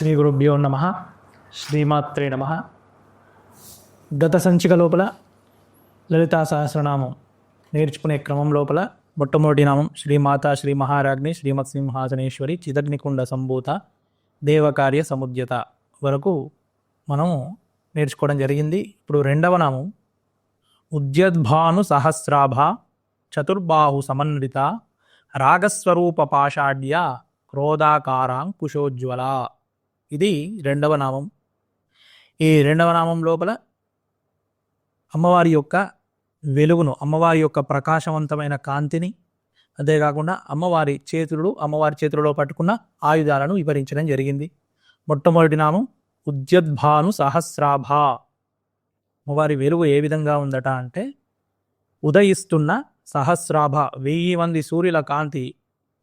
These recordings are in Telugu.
శ్రీ గురుభ్యో నమ. శ్రీమాత్రే నమ. గత సంచిక లోపల లలితా సహస్రనామం నేర్చుకునే క్రమం లోపల మొట్టమొదటి నామం శ్రీమాత శ్రీ మహారాజ్ని శ్రీమత్ సింహాసనేశ్వరి చిదగ్నికుండ సంభూత దేవకార్య సముద్యత వరకు మనము నేర్చుకోవడం జరిగింది. ఇప్పుడు రెండవ నామం ఉద్యద్భాను సహస్రాభ చతుర్బాహు సమన్విత రాగస్వరూప పాషాఢ్య క్రోధాకారాంకుశోజ్వల ఇది రెండవ నామం. ఈ రెండవ నామం లోపల అమ్మవారి యొక్క వెలుగును అమ్మవారి యొక్క ప్రకాశవంతమైన కాంతిని అంతేకాకుండా అమ్మవారి చేతులు అమ్మవారి చేతులలో పట్టుకున్న ఆయుధాలను వివరించడం జరిగింది. మొట్టమొదటి నామం ఉద్యద్భాను సహస్రాభ. అమ్మవారి వెలుగు ఏ విధంగా ఉందట అంటే ఉదయిస్తున్న సహస్రాభ వెయ్యి మంది సూర్యుల కాంతి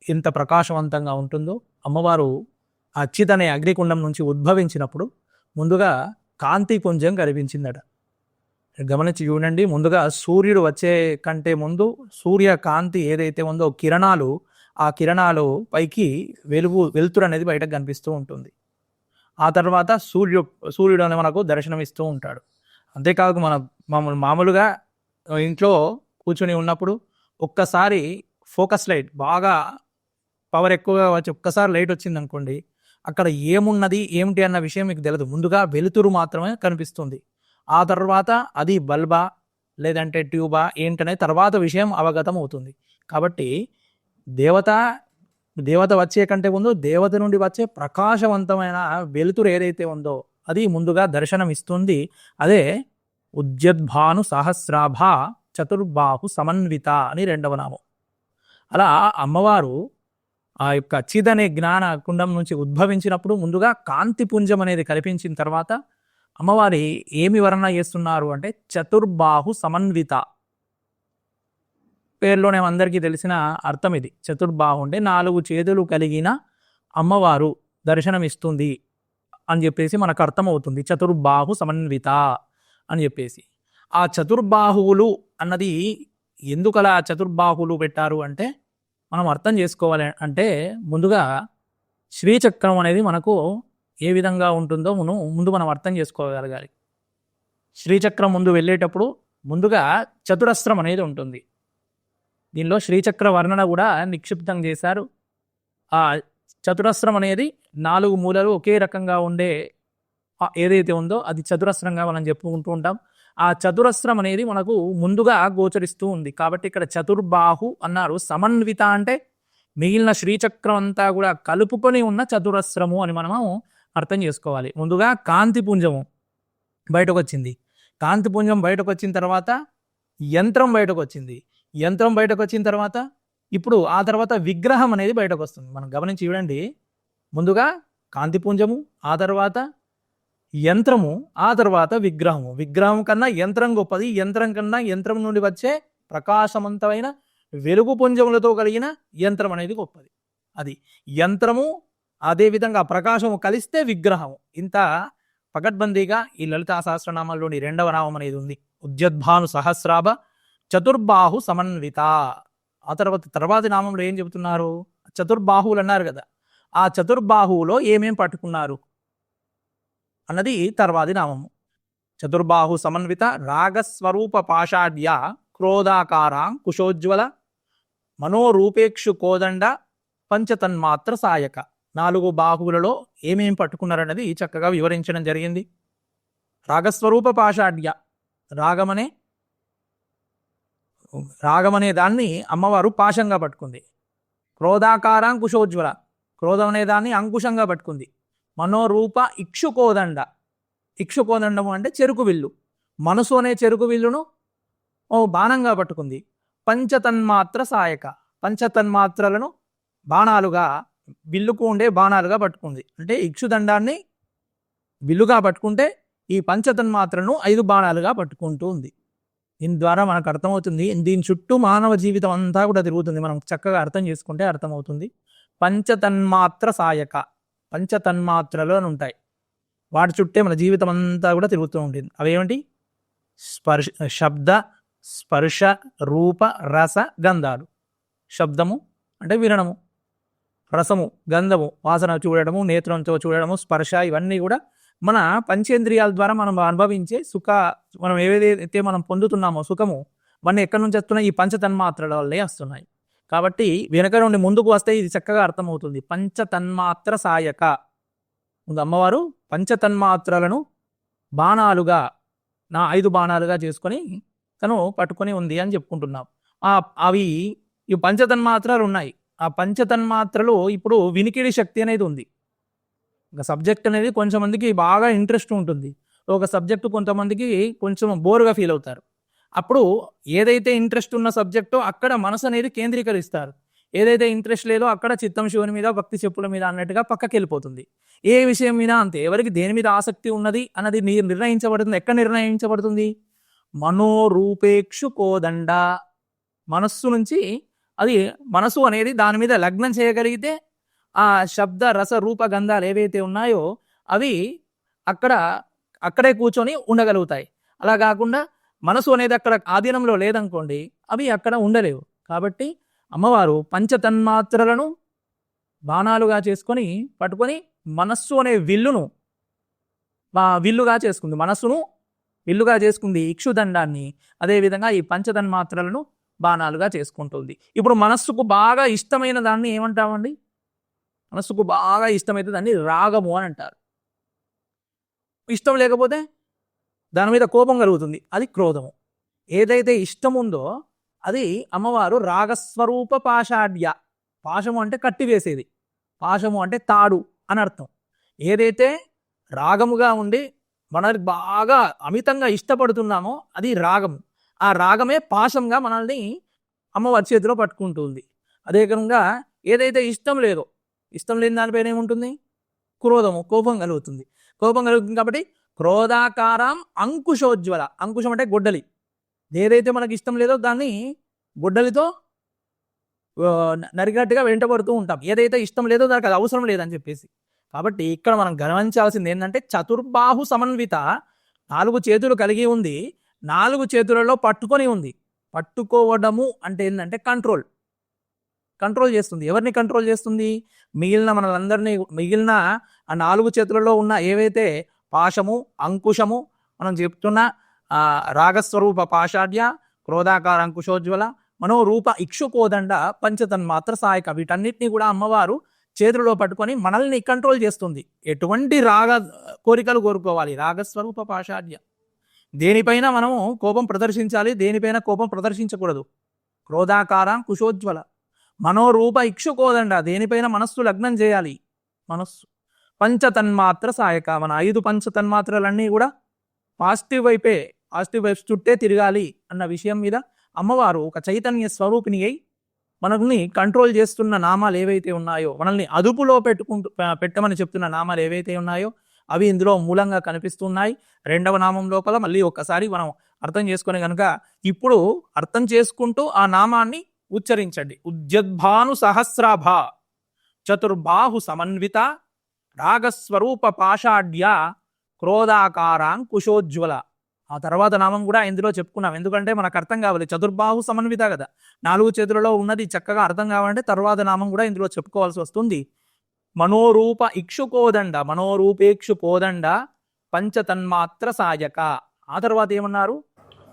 ఎంత ప్రకాశవంతంగా ఉంటుందో అమ్మవారు అచ్యుత్ అనే అగ్నికుండం నుంచి ఉద్భవించినప్పుడు ముందుగా కాంతి పుంజం కనిపించిందట గమనించి చూడండి ముందుగా సూర్యుడు వచ్చే కంటే ముందు సూర్య కాంతి ఏదైతే ఉందో కిరణాలు ఆ కిరణాలు పైకి వెలుగు వెలుతురు అనేది బయటకు కనిపిస్తూ ఉంటుంది. ఆ తర్వాత సూర్యు సూర్యుడు అనేది మనకు దర్శనమిస్తూ ఉంటాడు. అంతేకాదు మన మామూలు మామూలుగా ఇంట్లో కూర్చొని ఉన్నప్పుడు ఒక్కసారి ఫోకస్ లైట్ బాగా పవర్ ఎక్కువగా వచ్చి ఒక్కసారి లైట్ వచ్చింది అనుకోండి అక్కడ ఏమున్నది ఏమిటి అన్న విషయం మీకు తెలియదు ముందుగా వెలుతురు మాత్రమే కనిపిస్తుంది. ఆ తర్వాత అది బల్బా లేదంటే ట్యూబా ఏంటనే తర్వాత విషయం అవగతం అవుతుంది కాబట్టి దేవత దేవత వచ్చే కంటే ముందు దేవత నుండి వచ్చే ప్రకాశవంతమైన వెలుతురు ఏదైతే ఉందో అది ముందుగా దర్శనం ఇస్తుంది అదే ఉద్యద్భాను సహస్రాభ చతుర్బాహు సమన్విత అని రెండవ నామం. అలా అమ్మవారు ఆ యొక్క చిద్ అనే జ్ఞాన కుండం నుంచి ఉద్భవించినప్పుడు ముందుగా కాంతి పుంజం అనేది కల్పించిన తర్వాత అమ్మవారి ఏమి వర్ణన చేస్తున్నారు అంటే చతుర్బాహు సమన్విత. పేర్లోనే అందరికీ తెలిసిన అర్థం ఇది. చతుర్బాహు అంటే నాలుగు చేతులు కలిగిన అమ్మవారు దర్శనమిస్తుంది అని చెప్పేసి మనకు అర్థమవుతుంది. చతుర్బాహు సమన్విత అని చెప్పేసి. ఆ చతుర్బాహువులు అన్నది ఎందుకలా చతుర్బాహువులు పెట్టారు అంటే మనం అర్థం చేసుకోవాలి అంటే ముందుగా శ్రీచక్రం అనేది మనకు ఏ విధంగా ఉంటుందో మనం ముందు మనం అర్థం చేసుకోగలగాలి. శ్రీచక్రం ముందు వెళ్ళేటప్పుడు ముందుగా చతురస్రం అనేది ఉంటుంది. దీనిలో శ్రీచక్ర వర్ణన కూడా నిక్షిప్తం చేశారు. ఆ చతురస్రం అనేది నాలుగు మూలలు ఒకే రకంగా ఉండే ఏదైతే ఉందో అది చతురస్రంగా మనం చెప్పుకుంటూ ఉంటాం. ఆ చతురస్రం అనేది మనకు ముందుగా గోచరిస్తూ ఉంది. కాబట్టి ఇక్కడ చతుర్బాహు అన్నారు. సమన్విత అంటే మిగిలిన శ్రీచక్రం అంతా కూడా కలుపుకొని ఉన్న చతురస్రము అని మనము అర్థం చేసుకోవాలి. ముందుగా కాంతి పుంజము బయటకు వచ్చింది కాంతి పుంజం బయటకు వచ్చిన తర్వాత యంత్రం బయటకు వచ్చింది యంత్రం బయటకు వచ్చిన తర్వాత ఇప్పుడు ఆ తర్వాత విగ్రహం అనేది బయటకు వస్తుంది మనం గమనించి చూడండి. ముందుగా కాంతి పుంజము ఆ తర్వాత యంత్రము ఆ తర్వాత విగ్రహము. విగ్రహం కన్నా యంత్రం గొప్పది. యంత్రం కన్నా యంత్రం నుండి వచ్చే ప్రకాశవంతమైన వెలుగు పుంజములతో కలిగిన యంత్రం అనేది గొప్పది. అది యంత్రము అదేవిధంగా ప్రకాశము కలిస్తే విగ్రహము. ఇంత పకడ్బందీగా ఈ లలితా సహస్రనామాల్లోని రెండవ నామం అనేది ఉంది. ఉద్యద్భాను సహస్రాభ చతుర్బాహు సమన్విత. ఆ తర్వాత తర్వాతి నామంలో ఏం చెబుతున్నారు? చతుర్బాహువులు అన్నారు కదా. ఆ చతుర్బాహువులో ఏమేం పట్టుకున్నారు? అన్నది తర్వాది నామము. చతుర్బాహు సమన్విత రాగస్వరూప పాషాఢ్య క్రోధాకార కుశోజ్వల మనోరూపేక్షు కోదండ పంచతన్మాత్ర సాయక. నాలుగు బాహువులలో ఏమేం పట్టుకున్నారన్నది చక్కగా వివరించడం జరిగింది. రాగస్వరూప పాషాఢ్య రాగమనే రాగమనే దాన్ని అమ్మవారు పాశంగా పట్టుకుంది. క్రోధాకారం కుశోజ్వల క్రోధం అనే దాన్ని అంకుశంగా పట్టుకుంది. మనోరూప ఇక్షుకోదండ. ఇక్షుకోదండము అంటే చెరుకు విల్లు. మనసు అనే చెరుకు విల్లును ఓ బాణంగా పట్టుకుంది. పంచతన్మాత్ర సాయక. పంచతన్మాత్రలను బాణాలుగా విల్లుకు ఉండే బాణాలుగా పట్టుకుంది. అంటే ఇక్షుదండాన్ని విల్లుగా పట్టుకుంటే ఈ పంచతన్మాత్రను ఐదు బాణాలుగా పట్టుకుంటూ ఉంది. దీని ద్వారా మనకు అర్థమవుతుంది దీని చుట్టూ మానవ జీవితం అంతా కూడా తిరుగుతుంది. మనం చక్కగా అర్థం చేసుకుంటే అర్థమవుతుంది. పంచతన్మాత్ర సాయక. పంచతన్మాత్రలు అని ఉంటాయి. వాటి చుట్టే మన జీవితం అంతా కూడా తిరుగుతూ ఉంటుంది. అవేమిటి? స్పర్శ శబ్ద స్పర్శ రూప రస గంధాలు. శబ్దము అంటే వినడము. రసము గంధము వాసన చూడడము నేత్రంతో చూడడము స్పర్శ ఇవన్నీ కూడా మన పంచేంద్రియాల ద్వారా మనం అనుభవించే సుఖ మనం ఏదైతే మనం పొందుతున్నామో సుఖము మన ఎక్కడి నుంచి వస్తున్నాయి? ఈ పంచతన్మాత్రల వల్లే వస్తున్నాయి. కాబట్టి వెనక నుండి ముందుకు వస్తే ఇది చక్కగా అర్థమవుతుంది. పంచతన్మాత్ర సాయక. ముందు అమ్మవారు పంచతన్మాత్రలను బాణాలుగా నా ఐదు బాణాలుగా చేసుకొని తను పట్టుకొని ఉంది అని చెప్పుకుంటున్నాం. అవి ఈ పంచతన్మాత్రలు ఉన్నాయి. ఆ పంచతన్మాత్రలు ఇప్పుడు వినికిడి శక్తి అనేది ఉంది. ఒక సబ్జెక్ట్ అనేది కొంచెమందికి బాగా ఇంట్రెస్ట్ ఉంటుంది. ఒక సబ్జెక్టు కొంతమందికి కొంచెం బోర్గా ఫీల్ అవుతారు. అప్పుడు ఏదైతే ఇంట్రెస్ట్ ఉన్న సబ్జెక్టో అక్కడ మనసు అనేది కేంద్రీకరిస్తారు. ఏదైతే ఇంట్రెస్ట్ లేదో అక్కడ చిత్తం శివుని మీద భక్తి చెప్పుల మీద అన్నట్టుగా పక్కకి వెళ్ళిపోతుంది ఏ విషయం మీద అంతే. ఎవరికి దేని మీద ఆసక్తి ఉన్నది అన్నది నిర్ణయించబడుతుంది. ఎక్కడ నిర్ణయించబడుతుంది? మనోరూపేక్షు కోదండ. మనస్సు నుంచి అది మనసు అనేది దాని మీద లగ్నం చేయగలిగితే ఆ శబ్ద రస రూప గంధాలు ఏవైతే ఉన్నాయో అవి అక్కడ అక్కడే కూర్చొని ఉండగలుగుతాయి. అలా కాకుండా మనసు అనేది అక్కడ ఆధీనంలో లేదనుకోండి అవి అక్కడ ఉండలేవు. కాబట్టి అమ్మవారు పంచతన్మాత్రలను బాణాలుగా చేసుకొని పట్టుకొని మనస్సు అనే విల్లును విల్లుగా చేసుకుంది. మనస్సును విల్లుగా చేసుకుంది ఇక్షుదండాన్ని. అదేవిధంగా ఈ పంచతన్మాత్రలను బాణాలుగా చేసుకుంటుంది. ఇప్పుడు మనస్సుకు బాగా ఇష్టమైన దాన్ని ఏమంటామండి? మనస్సుకు బాగా ఇష్టమైతే దాన్ని రాగము అని అంటారు. ఇష్టం లేకపోతే దాని మీద కోపం కలుగుతుంది. అది క్రోధము. ఏదైతే ఇష్టం ఉందో అది అమ్మవారు రాగస్వరూప పాషాఢ్య పాశము అంటే కట్టివేసేది. పాశము అంటే తాడు అని అర్థం. ఏదైతే రాగముగా ఉండి మనల్ని బాగా అమితంగా ఇష్టపడుతున్నామో అది రాగం. ఆ రాగమే పాశంగా మనల్ని అమ్మవారి చేతిలో పట్టుకుంటుంది. అదే విధంగా ఏదైతే ఇష్టం లేదో ఇష్టం లేని దానిపైన ఏముంటుంది క్రోధము కోపం కలుగుతుంది. కోపం కలుగుతుంది కాబట్టి క్రోధాకారం అంకుశోజ్వల. అంకుశం అంటే గొడ్డలి. ఏదైతే మనకి ఇష్టం లేదో దాన్ని గొడ్డలితో నరిగినట్టుగా నరికినట్టుగా వెంటబడుతూ ఉంటాం. ఏదైతే ఇష్టం లేదో దానికి అది అవసరం లేదని చెప్పేసి. కాబట్టి ఇక్కడ మనం గమనించాల్సింది ఏంటంటే చతుర్బాహు సమన్విత నాలుగు చేతులు కలిగి ఉంది. నాలుగు చేతులలో పట్టుకొని ఉంది. పట్టుకోవడము అంటే ఏంటంటే కంట్రోల్. కంట్రోల్ చేస్తుంది. ఎవరిని కంట్రోల్ చేస్తుంది? మిగిలిన మనలందరినీ మిగిలిన ఆ నాలుగు చేతులలో ఉన్న ఏవైతే పాశము అంకుశము మనం చెప్తున్న రాగస్వరూప పాషాఢ్య క్రోధాకార అంకుశోజ్వల మనోరూప ఇక్షుకోదండ పంచతన్మాత్ర సహాయక వీటన్నిటిని కూడా అమ్మవారు చేతులలో పట్టుకొని మనల్ని కంట్రోల్ చేస్తుంది. ఎటువంటి రాగ కోరికలు కోరుకోవాలి? రాగస్వరూప పాషాఢ్య దేనిపైన మనము కోపం ప్రదర్శించాలి? దేనిపైన కోపం ప్రదర్శించకూడదు? క్రోధాకార కుశోజ్వల మనోరూప ఇక్షుకోదండ దేనిపైన మనస్సు లగ్నం చేయాలి? మనస్సు. పంచతన్మాత్ర సాయక మన ఐదు పంచతన్మాత్రలన్నీ కూడా పాజిటివ్ వైపే పాజిటివ్ వైపు చుట్టే తిరగాలి అన్న విషయం మీద అమ్మవారు ఒక చైతన్య స్వరూపిణి అయి మనల్ని కంట్రోల్ చేస్తున్న నామాలు ఏవైతే ఉన్నాయో మనల్ని అదుపులో పెట్టుకుంటూ పెట్టమని చెప్తున్న నామాలు ఏవైతే ఉన్నాయో అవి ఇందులో మూలంగా కనిపిస్తున్నాయి. రెండవ నామం లోపల మళ్ళీ ఒక్కసారి మనం అర్థం చేసుకునే కనుక ఇప్పుడు అర్థం చేసుకుంటూ ఆ నామాన్ని ఉచ్చరించండి. ఉద్యద్భాను సహస్రాభ చతుర్బాహు సమన్విత రాగస్వరూప పాషాఢ్య క్రోధాకారాంకుశోజ్వల ఆ తర్వాత నామం కూడా ఇందులో చెప్పుకున్నాం. ఎందుకంటే మనకు అర్థం కావాలి. చతుర్బాహు సమన్విత కదా. నాలుగు చేతులలో ఉన్నది చక్కగా అర్థం కావాలంటే తర్వాత నామం కూడా ఇందులో చెప్పుకోవాల్సి వస్తుంది. మనోరూప ఇక్షుకోదండ. మనోరూపేక్షు కోదండ పంచతన్మాత్ర సాయక. ఆ తర్వాత ఏమన్నారు?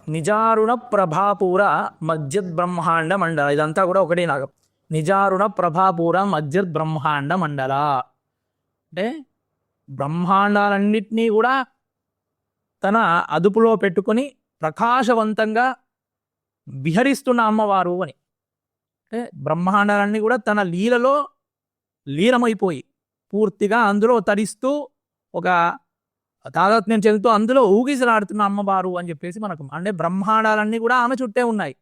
నిజారుణ ప్రభాపూర మధ్యద్ బ్రహ్మాండ మండల. ఇదంతా కూడా ఒకటే నాగం. నిజారుణ ప్రభాపూర మధ్యద్ బ్రహ్మాండ మండల. అంటే బ్రహ్మాండాలన్నింటినీ కూడా తన అదుపులో పెట్టుకొని ప్రకాశవంతంగా విహరిస్తున్న అమ్మవారు అని. అంటే బ్రహ్మాండాలన్నీ కూడా తన లీలలో లీనమైపోయి పూర్తిగా అందులో తరిస్తూ ఒక తాదాత్మ్యం చెందుతూ అందులో ఊగిసలాడుతున్న అమ్మవారు అని చెప్పేసి మనకు అంటే బ్రహ్మాండాలన్నీ కూడా ఆమె చుట్టే ఉన్నాయి.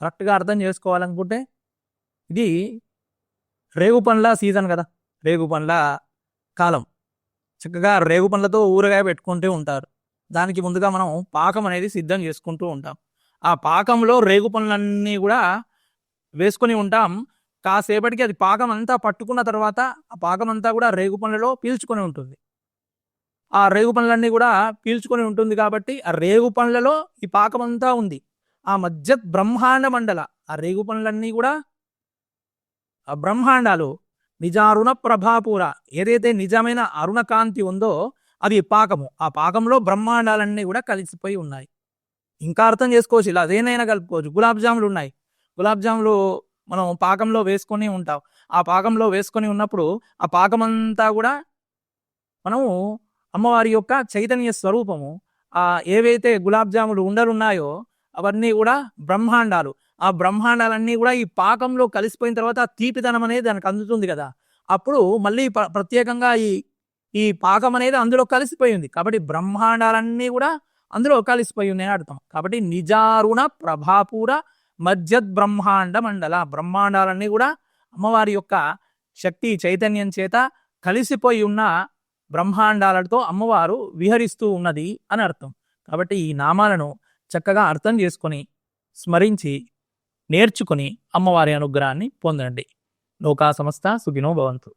కరెక్ట్గా అర్థం చేసుకోవాలనుకుంటే ఇది రేగు పనుల సీజన్ కదా. రేగు పండ్ల కాలం. చక్కగా రేగు పండ్లతో ఊరగాయ పెట్టుకుంటూ ఉంటారు. దానికి ముందుగా మనం పాకం అనేది సిద్ధం చేసుకుంటూ ఉంటాం. ఆ పాకంలో రేగు పండ్లన్నీ కూడా వేసుకొని ఉంటాం. కాసేపటికి అది పాకం అంతా పట్టుకున్న తర్వాత ఆ పాకం అంతా కూడా రేగు పండ్లలో పీల్చుకొని ఉంటుంది. ఆ రేగు పండ్లన్నీ కూడా పీల్చుకొని ఉంటుంది కాబట్టి ఆ రేగు పండ్లలో ఈ పాకం అంతా ఉంది. ఆ మధ్య బ్రహ్మాండ మండల ఆ రేగు పండ్లన్నీ కూడా ఆ బ్రహ్మాండాలు నిజారుణ ప్రభాపూర. ఏదైతే నిజమైన అరుణకాంతి ఉందో అది పాకము. ఆ పాకంలో బ్రహ్మాండాలన్నీ కూడా కలిసిపోయి ఉన్నాయి. ఇంకా అర్థం చేసుకోవచ్చు. ఇలా అదేనైనా కలుపుకోవచ్చు. గులాబ్ జాములు ఉన్నాయి. గులాబ్ జాములు మనం పాకంలో వేసుకొని ఉంటాం. ఆ పాకంలో వేసుకొని ఉన్నప్పుడు ఆ పాకం అంతా కూడా మనము అమ్మవారి యొక్క చైతన్య స్వరూపము. ఆ ఏవైతే గులాబ్ జాములు ఉండలు ఉన్నాయో అవన్నీ కూడా బ్రహ్మాండాలు. ఆ బ్రహ్మాండాలన్నీ కూడా ఈ పాకంలో కలిసిపోయిన తర్వాత ఆ తీపిదనం అనేది దానికి అందుతుంది కదా. అప్పుడు మళ్ళీ ప్రత్యేకంగా ఈ ఈ పాకం అనేది అందులో కలిసిపోయింది. కాబట్టి బ్రహ్మాండాలన్నీ కూడా అందులో కలిసిపోయి ఉన్నాయని అర్థం. కాబట్టి నిజారుణ ప్రభాపూర మధ్యద్ బ్రహ్మాండ మండల. బ్రహ్మాండాలన్నీ కూడా అమ్మవారి యొక్క శక్తి చైతన్యం చేత కలిసిపోయి ఉన్న బ్రహ్మాండాలతో అమ్మవారు విహరిస్తూ ఉన్నది అని అర్థం. కాబట్టి ఈ నామాలను చక్కగా అర్థం చేసుకొని స్మరించి నేర్చుకుని అమ్మవారి అనుగ్రహాన్ని పొందండి. లోకా సంస్థ సుఖినో భవంతు.